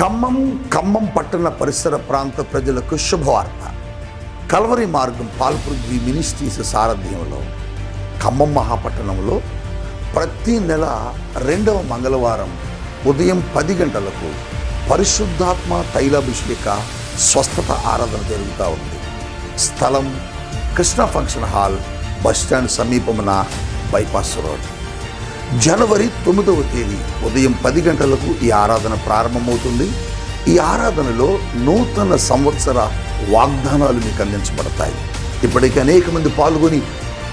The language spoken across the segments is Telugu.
ఖమ్మం ఖమ్మం పట్టణ పరిసర ప్రాంత ప్రజలకు శుభవార్త. కల్వరి మార్గం పాల్పృథ్వీ మినిస్ట్రీస్ సారథ్యంలో ఖమ్మం మహాపట్టణంలో ప్రతి నెల రెండవ మంగళవారం ఉదయం పది గంటలకు పరిశుద్ధాత్మ తైలాభిషేక స్వస్థత ఆరాధన జరుగుతూ ఉంది. స్థలం Krishna function hall bus stand సమీపమున bypass road. జనవరి తొమ్మిదవ తేదీ ఉదయం పది గంటలకు ఈ ఆరాధన ప్రారంభమవుతుంది. ఈ ఆరాధనలో నూతన సంవత్సర వాగ్దానాలు మీకు అందించబడతాయి. ఇప్పటికీ అనేక మంది పాల్గొని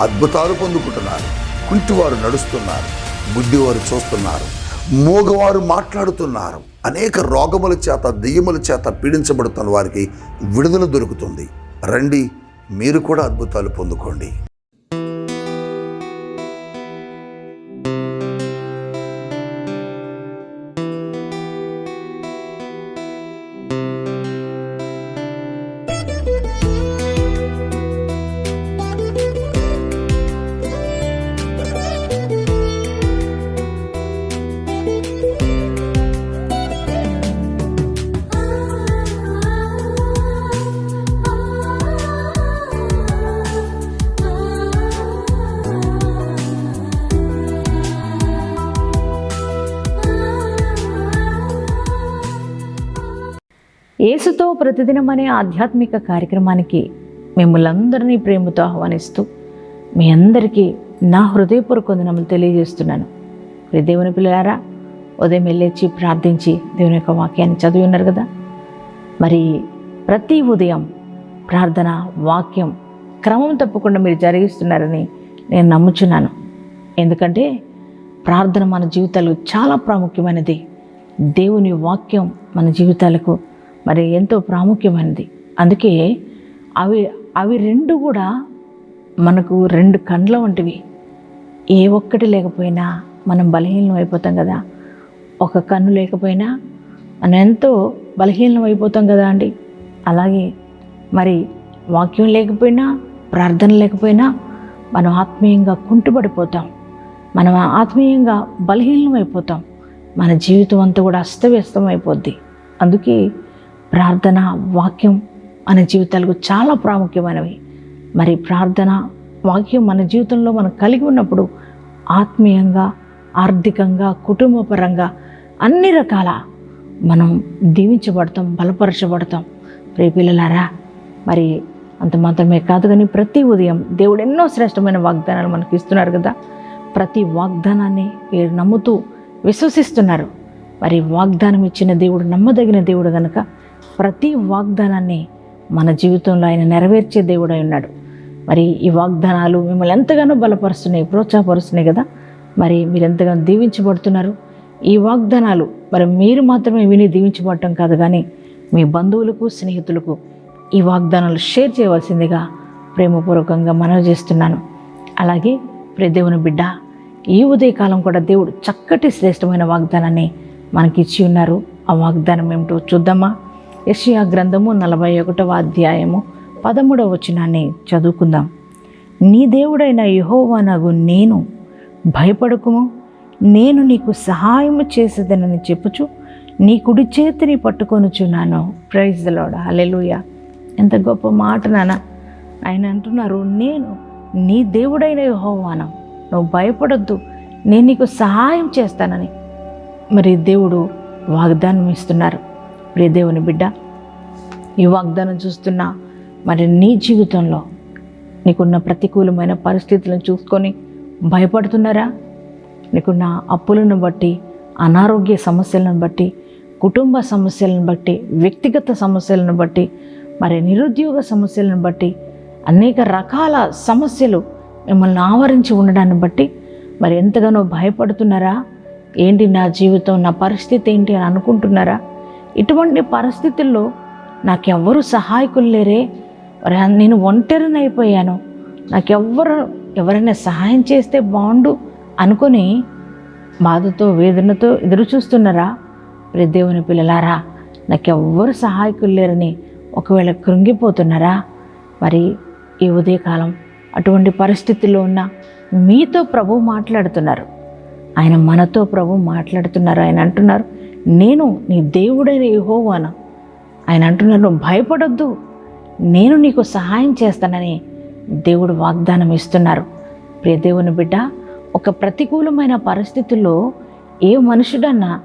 అద్భుతాలు పొందుకుంటున్నారు. కుంటివారు నడుస్తున్నారు. బుద్ధివారు చూస్తున్నారు. మూగవారు మాట్లాడుతున్నారు. అనేక రోగముల చేత దెయ్యముల చేత పీడించబడుతున్న వారికి విడుదల దొరుకుతుంది. రండి మీరు కూడా అద్భుతాలు పొందుకోండి. యేసుతో ప్రతిదినం అనే ఆధ్యాత్మిక కార్యక్రమానికి మిమ్మల్ందరినీ ప్రేమతో ఆహ్వానిస్తూ మీ అందరికీ నా హృదయపూర్వక వందనములు తెలియజేస్తున్నాను. దేవుని పిల్లలారా ఉదయం వెళ్ళేచి ప్రార్థించి దేవుని యొక్క వాక్యాన్ని చదివి ఉన్నారు కదా? మరి ప్రతి ఉదయం ప్రార్థన వాక్యం క్రమం తప్పకుండా మీరు జరిగిస్తున్నారని నేను నమ్ముచున్నాను. ఎందుకంటే ప్రార్థన మన జీవితాలకు చాలా ప్రాముఖ్యమైనది. దేవుని వాక్యం మన జీవితాలకు మరి ఎంతో ప్రాముఖ్యమైనది. అందుకే అవి అవి రెండు కూడా మనకు రెండు కండ్ల వంటివి. ఏ ఒక్కటి లేకపోయినా మనం బలహీనం అయిపోతాం కదా. ఒక కన్ను లేకపోయినా మనం ఎంతో బలహీనం అయిపోతాం కదా అండి. అలాగే మరి వాక్యం లేకపోయినా ప్రార్థన లేకపోయినా మనం ఆత్మీయంగా కుంటుపడిపోతాం. మనం ఆత్మీయంగా బలహీనం అయిపోతాం. మన జీవితం అంతా కూడా అస్తవ్యస్తం అయిపోద్ది. అందుకే ప్రార్థన వాక్యం మన జీవితాలకు చాలా ప్రాముఖ్యమైనవి. మరి ప్రార్థన వాక్యం మన జీవితంలో మనం కలిగి ఉన్నప్పుడు ఆత్మీయంగా ఆర్థికంగా కుటుంబపరంగా అన్ని రకాల మనం దీవించబడతాం బలపరచబడతాం. ప్రియ పిల్లలారా మరి అంత మాత్రమే కాదు కానీ ప్రతి ఉదయం దేవుడు ఎన్నో శ్రేష్టమైన వాగ్దానాలు మనకి ఇస్తున్నారు కదా. ప్రతి వాగ్దానాన్ని మీరు నమ్ముతూ విశ్వసిస్తున్నారు. మరి వాగ్దానం ఇచ్చిన దేవుడు నమ్మదగిన దేవుడు కనుక ప్రతి వాగ్దానాన్ని మన జీవితంలో ఆయన నెరవేర్చే దేవుడై ఉన్నాడు. మరి ఈ వాగ్దానాలు మిమ్మల్ని ఎంతగానో బలపరుస్తున్నాయి ప్రోత్సాహపరుస్తున్నాయి కదా? మరి మీరు ఎంతగానో దీవించబడుతున్నారు. ఈ వాగ్దానాలు మరి మీరు మాత్రమే విని దీవించబడటం కాదు కానీ మీ బంధువులకు స్నేహితులకు ఈ వాగ్దానాలు షేర్ చేయవలసిందిగా ప్రేమపూర్వకంగా మనవి చేస్తున్నాను. అలాగే ప్రియ దేవుని బిడ్డ ఈ ఉదయకాలం కూడా దేవుడు చక్కటి శ్రేష్టమైన వాగ్దానాన్ని మనకి ఇచ్చి ఉన్నారు. ఆ వాగ్దానం ఏమిటో చూద్దామా? యషియా గ్రంథము నలభై ఒకటవ అధ్యాయము పదమూడవ వచనాన్ని చదువుకుందాం. నీ దేవుడైన యహోవానగు నేను భయపడకుము. నేను నీకు సహాయము చేసేదనని చెప్పుచు నీ కుడి చేతిని పట్టుకొనుచున్నాను. ప్రైజ్ లోడ అలెలుయ ఎంత గొప్ప మాట నాన్న. ఆయన అంటున్నారు నేను నీ దేవుడైన యహోవానం? నువ్వు భయపడొద్దు. నేను నీకు సహాయం చేస్తానని. మరి దేవుడు వాగ్దానం ఇస్తున్నారు ప్రియ దేవుని బిడ్డ ఈ వాగ్దానం చూస్తున్నా మరి నీ జీవితంలో నీకున్న ప్రతికూలమైన పరిస్థితులను చూసుకొని భయపడుతున్నారా? నీకున్న అప్పులను బట్టి అనారోగ్య సమస్యలను బట్టి కుటుంబ సమస్యలను బట్టి వ్యక్తిగత సమస్యలను బట్టి మరి నిరుద్యోగ సమస్యలను బట్టి అనేక రకాల సమస్యలు మిమ్మల్ని ఆవరించి ఉండడాన్ని బట్టి మరి ఎంతగానో భయపడుతున్నారా? ఏంటి నా జీవితం నా పరిస్థితి ఏంటి అని అనుకుంటున్నారా? ఇటువంటి పరిస్థితుల్లో నాకెవ్వరు సహాయకులు లేరే. నేను ఒంటరిని అయిపోయాను నాకెవ్వరు ఎవరైనా సహాయం చేస్తే బాగుండు అనుకొని బాధతో వేదనతో ఎదురు చూస్తున్నారా ప్రియ దేవుని పిల్లలారా నాకెవ్వరు సహాయకులు లేరని ఒకవేళ కృంగిపోతున్నారా? మరి ఈ ఉదయకాలం అటువంటి పరిస్థితుల్లో ఉన్న మీతో ప్రభు మాట్లాడుతున్నారు. ఆయన మనతో ప్రభు మాట్లాడుతున్నారు. ఆయన అంటున్నారు నేను నీ దేవుడైన యెహోవాను? ఆయన అంటున్నారు భయపడొద్దు. నేను నీకు సహాయం చేస్తానని దేవుడు వాగ్దానం ఇస్తున్నారు. ప్రియ దేవుని బిడ్డ ఒక ప్రతికూలమైన పరిస్థితుల్లో ఏ మనుషుడన్నా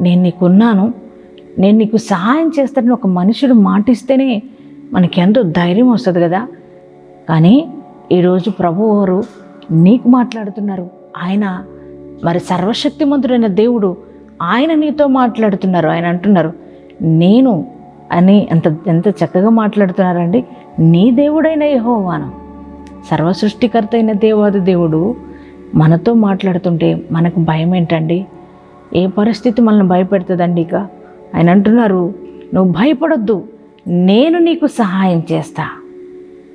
నేను నీకున్నాను. నేను నీకు సహాయం చేస్తానని ఒక మనుషుడు మాటిస్తేనే మనకెంతో ధైర్యం వస్తుంది కదా. కానీ ఈరోజు ప్రభువారు నీకు మాట్లాడుతున్నారు. ఆయన మరి సర్వశక్తిమంతుడైన దేవుడు ఆయన నీతో మాట్లాడుతున్నారు ఆయన అంటున్నారు నేను అని ఎంత ఎంత చక్కగా మాట్లాడుతున్నారండి. నీ దేవుడైన యహోవాను. సర్వ సృష్టికర్త అయిన దేవాది దేవుడు మనతో మాట్లాడుతుంటే మనకు భయం ఏంటండి? ఏ పరిస్థితి మనల్ని భయపెడుతుందండి ఇక? ఆయన అంటున్నారు నువ్వు భయపడొద్దు నేను నీకు సహాయం చేస్తా.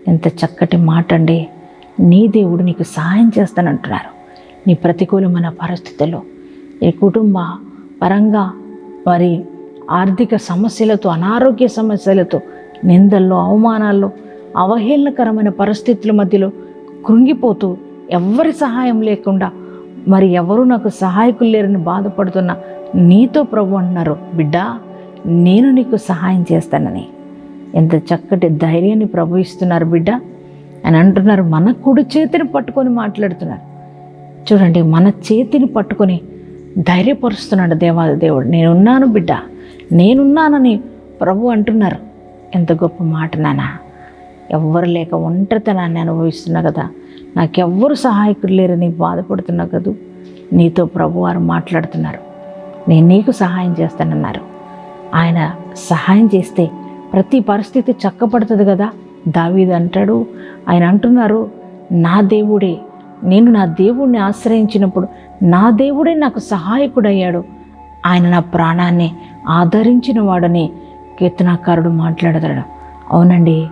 ఎంత చక్కటి మాట అండి నీ దేవుడు నీకు సహాయం చేస్తానంటున్నారు. నీ ప్రతికూలమైన పరిస్థితుల్లో ఈ కుటుంబ పరంగా మరి ఆర్థిక సమస్యలతో అనారోగ్య సమస్యలతో నిందల్లో అవమానాల్లో అవహేళనకరమైన పరిస్థితుల మధ్యలో కృంగిపోతూ ఎవ్వరి సహాయం లేకుండా మరి ఎవరు నాకు సహాయకులు లేరని బాధపడుతున్న నీతో ప్రభు అంటున్నారు బిడ్డా నేను నీకు సహాయం చేస్తానని. ఎంత చక్కటి ధైర్యాన్ని ప్రభు ఇస్తున్నారు బిడ్డ. అని అంటున్నారు మన కుడి చేతిని పట్టుకొని మాట్లాడుతున్నారు. చూడండి మన చేతిని పట్టుకొని ధైర్యపరుస్తున్నాడు దేవాది దేవుడు. నేనున్నాను బిడ్డ. నేనున్నానని ప్రభు అంటున్నారు. ఎంత గొప్ప మాట నాన్న. ఎవ్వరు లేక ఒంటరితనాన్ని అనుభవిస్తున్నా కదా. నాకెవ్వరు సహాయకులు లేరని బాధపడుతున్నా కదూ. నీతో ప్రభు వారు మాట్లాడుతున్నారు. నేను నీకు సహాయం చేస్తానన్నారు. ఆయన సహాయం చేస్తే ప్రతి పరిస్థితి చక్కపడుతుంది కదా. దావీది అంటాడు ఆయన అంటున్నారు నా దేవుడే నేను నా దేవుడిని ఆశ్రయించినప్పుడు నా దేవుడే నాకు సహాయకుడయ్యాడు. ఆయన నా ప్రాణాన్ని ఆదరించిన వాడని కీర్తనాకారుడు మాట్లాడతాడు. అవునండి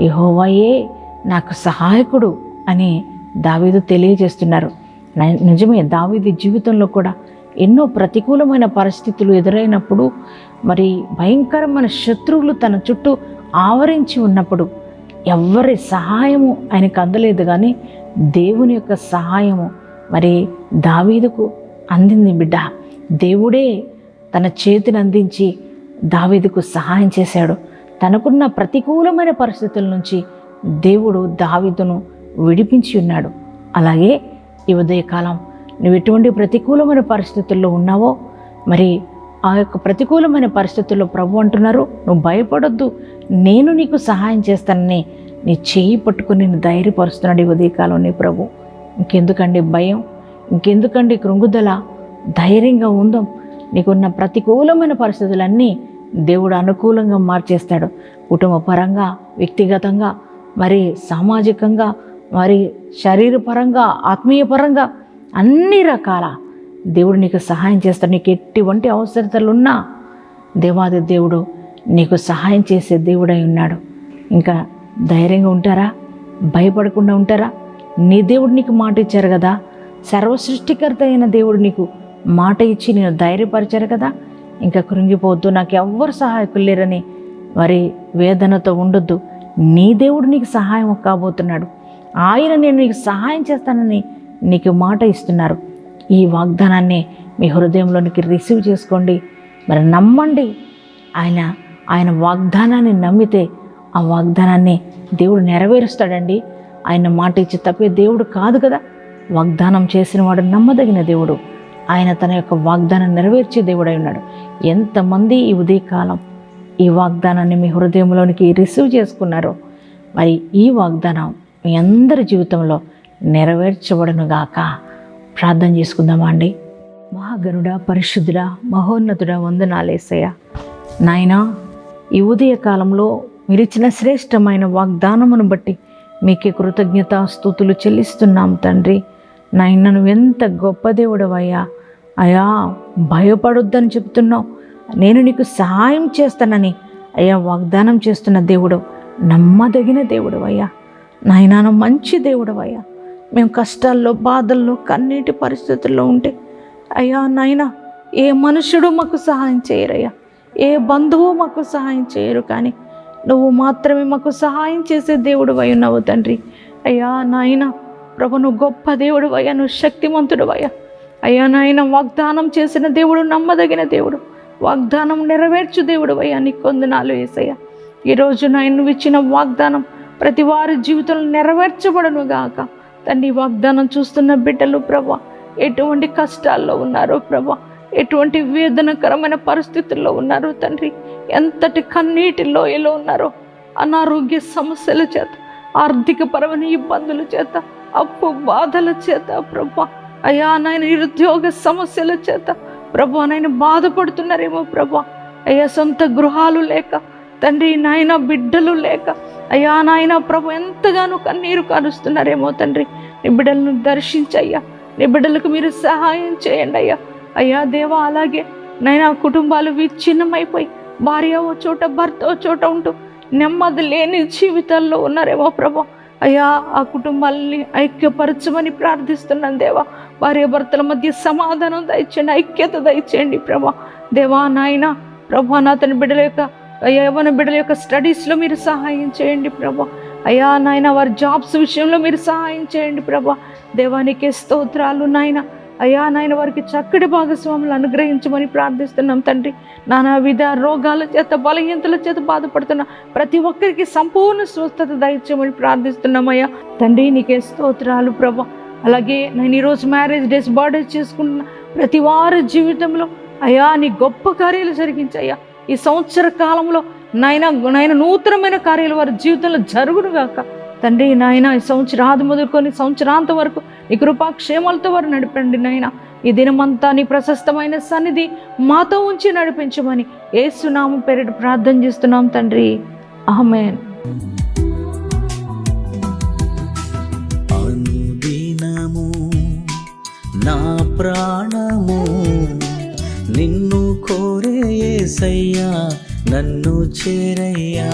యహోవాయే నాకు సహాయకుడు అని దావీదు తెలియజేస్తున్నారు. నిజమే దావీది జీవితంలో కూడా ఎన్నో ప్రతికూలమైన పరిస్థితులు ఎదురైనప్పుడు మరి భయంకరమైన శత్రువులు తన చుట్టూ ఆవరించి ఉన్నప్పుడు ఎవరి సహాయము ఆయనకు అందలేదు కానీ దేవుని యొక్క సహాయము మరి దావీదుకు అందింది బిడ్డ. దేవుడే తన చేతిని అందించి దావీదుకు సహాయం చేశాడు. తనకున్న ప్రతికూలమైన పరిస్థితుల నుంచి దేవుడు దావీదును విడిపించి ఉన్నాడు. అలాగే ఈ ఉదయకాలం నువ్వు ఎటువంటి ప్రతికూలమైన పరిస్థితుల్లో ఉన్నావో మరి ఆ యొక్క ప్రతికూలమైన పరిస్థితుల్లో ప్రభు అంటున్నారు నువ్వు భయపడొద్దు. నేను నీకు సహాయం చేస్తానని నీ చేయి పట్టుకుని నేను ధైర్యపరుస్తున్నాడు ఈ ఉదయకాలం నీ ప్రభు. ఇంకెందుకండి భయం? ఇంకెందుకండి కృంగుదల? ధైర్యంగా ఉందాం. నీకున్న ప్రతికూలమైన పరిస్థితులన్నీ దేవుడు అనుకూలంగా మార్చేస్తాడు. కుటుంబ పరంగా వ్యక్తిగతంగా మరి సామాజికంగా మరి శరీరపరంగా ఆత్మీయపరంగా అన్ని రకాల దేవుడు నీకు సహాయం చేస్తాడు. నీకు ఎటువంటి అవసరతలు ఉన్నా దేవాది దేవుడు నీకు సహాయం చేసే దేవుడై ఉన్నాడు. ఇంకా ధైర్యంగా ఉంటారా? భయపడకుండా ఉంటారా? నీ దేవుడు నీకు మాట ఇచ్చారు కదా? సర్వసృష్టికర్త అయిన దేవుడు నీకు మాట ఇచ్చి నేను ధైర్యపరిచారు కదా? ఇంకా కృంగిపోవద్దు నాకు ఎవ్వరు సహాయకులు లేరని మరి వేదనతో ఉండొద్దు. నీ దేవుడు నీకు సహాయం కాబోతున్నాడు. ఆయన నేను నీకు సహాయం చేస్తానని నీకు మాట ఇస్తున్నారు. ఈ వాగ్దానాన్ని మీ హృదయంలోనికి రిసీవ్ చేసుకోండి. మరి నమ్మండి. ఆయన ఆయన వాగ్దానాన్ని నమ్మితే ఆ వాగ్దానాన్ని దేవుడు నెరవేరుస్తాడండి. ఆయన మాట ఇచ్చి తప్పే దేవుడు కాదు కదా. వాగ్దానం చేసిన వాడు నమ్మదగిన దేవుడు. ఆయన తన యొక్క వాగ్దానం నెరవేర్చే దేవుడై ఉన్నాడు. ఎంతమంది ఈ ఉదయకాలం ఈ వాగ్దానాన్ని మీ హృదయంలోనికి రిసీవ్ చేసుకున్నారో మరి ఈ వాగ్దానం మీ అందరి జీవితంలో నెరవేర్చబడనుగాక ప్రార్థన చేసుకుందామా అండి? మహాగరుడ పరిశుద్ధుడ మహోన్నతుడ వందనాలేసయ్య నాయనా ఈ ఉదయ కాలంలో మీరు ఇచ్చిన శ్రేష్టమైన వాగ్దానమును బట్టి మీకే కృతజ్ఞత స్థుతులు చెల్లిస్తున్నాం తండ్రి. నాయన నువ్వు ఎంత గొప్ప దేవుడవయ్యా. అయా భయపడొద్దని చెప్తున్నావు. నేను నీకు సహాయం చేస్తానని అయ్యా వాగ్దానం చేస్తున్న దేవుడు నమ్మదగిన దేవుడు అయ్యా నాయనా మంచి దేవుడు అయ్యా మేము కష్టాల్లో బాధల్లో కన్నీటి పరిస్థితుల్లో ఉంటే అయ్యా నాయనా ఏ మనుషుడు మాకు సహాయం చేయరయ్యా. ఏ బంధువు మాకు సహాయం చేయరు కానీ నువ్వు మాత్రమే మాకు సహాయం చేసే దేవుడు అయి ఉన్నావు తండ్రి. అయ్యా నాయన ప్రభు నువ్వు గొప్ప దేవుడు అయ్యా నువ్వు శక్తిమంతుడు అయ్యా అయ్యా నాయన వాగ్దానం చేసిన దేవుడు నమ్మదగిన దేవుడు. వాగ్దానం నెరవేర్చు దేవుడు అయ్యా నీ కొందనాలు ఏసయ్య. ఈరోజు నాయన నువ్వు ఇచ్చిన వాగ్దానం ప్రతి వారి జీవితంలో నెరవేర్చబడను గాక. తండ్రి వాగ్దానం చూస్తున్న బిడ్డలు ప్రభా ఎటువంటి కష్టాల్లో ఉన్నారో ప్రభా ఎటువంటి వేదనకరమైన పరిస్థితుల్లో ఉన్నారో తండ్రి. ఎంతటి కన్నీటి లోయలో ఉన్నారో అనారోగ్య సమస్యల చేత ఆర్థిక పరమైన ఇబ్బందుల చేత అప్పు బాధల చేత ప్రభా. అయ్యా నాయన నిరుద్యోగ సమస్యల చేత. ప్రభా నాయన బాధపడుతున్నారేమో ప్రభా. అయ్యా సొంత గృహాలు లేక తండ్రి నాయన బిడ్డలు లేక. అయ్యా నాయన ప్రభు ఎంతగానో కన్నీరు కారుస్తున్నారేమో తండ్రి. నీ బిడ్డలను దర్శించయ్యా. నీ బిడ్డలకు మీరు సహాయం చేయండి అయ్యా. అయ్యా దేవా అలాగే నైనా కుటుంబాలు విచ్ఛిన్నమైపోయి భార్య ఓ చోట భర్త ఓ చోట ఉంటూ నెమ్మది లేని జీవితాల్లో ఉన్నారేమో ప్రభా. అయ్యా ఆ కుటుంబాలని ఐక్యపరచమని ప్రార్థిస్తున్నాను దేవా. భార్య భర్తల మధ్య సమాధానం దయచేయండి ఐక్యత దయచేయండి ప్రభా. దేవా నాయన ప్రభా నా తన బిడ్డల యొక్క యవన బిడ్డల యొక్క స్టడీస్లో మీరు సహాయం చేయండి ప్రభా. అయ్యా నాయన వారి జాబ్స్ విషయంలో మీరు సహాయం చేయండి ప్రభా. దేవానికి స్తోత్రాలు నాయన. అయ్యా నాయన వారికి చక్కటి భాగస్వాములు అనుగ్రహించమని ప్రార్థిస్తున్నాం తండ్రి. నానా విధ రోగాల చేత బలహీనతల చేత బాధపడుతున్న ప్రతి ఒక్కరికి సంపూర్ణ స్వస్థత దయచేయమని ప్రార్థిస్తున్నాం అయ్యా. తండ్రి నీకే స్తోత్రాలు ప్రభా. అలాగే నేను ఈరోజు మ్యారేజ్ డేస్ బర్త్డే చేసుకుంటున్న ప్రతి వారి జీవితంలో అయ్యా నీ గొప్ప కార్యాలు జరిగించయ్యా ఈ సంవత్సర కాలంలో నాయన నాయన నూతనమైన కార్యాలు వారి జీవితంలో జరుగునుగాక తండ్రి నాయన ఈ సంవత్సరాది మొదలుకొని సంవత్సరాంతం వరకు నీ కృపాక్షేమాలతో వారు నడిపండి నాయన. ఈ దినమంతా నీ ప్రశస్తమైన సన్నిధి మాతో ఉంచి నడిపించమని ఏసునామం పేరిట ప్రార్థన చేస్తున్నాం తండ్రి. అహమేన్ నా ప్రాణము నిన్ను కోరే యేసయ్యా నన్ను చేరయ్యా.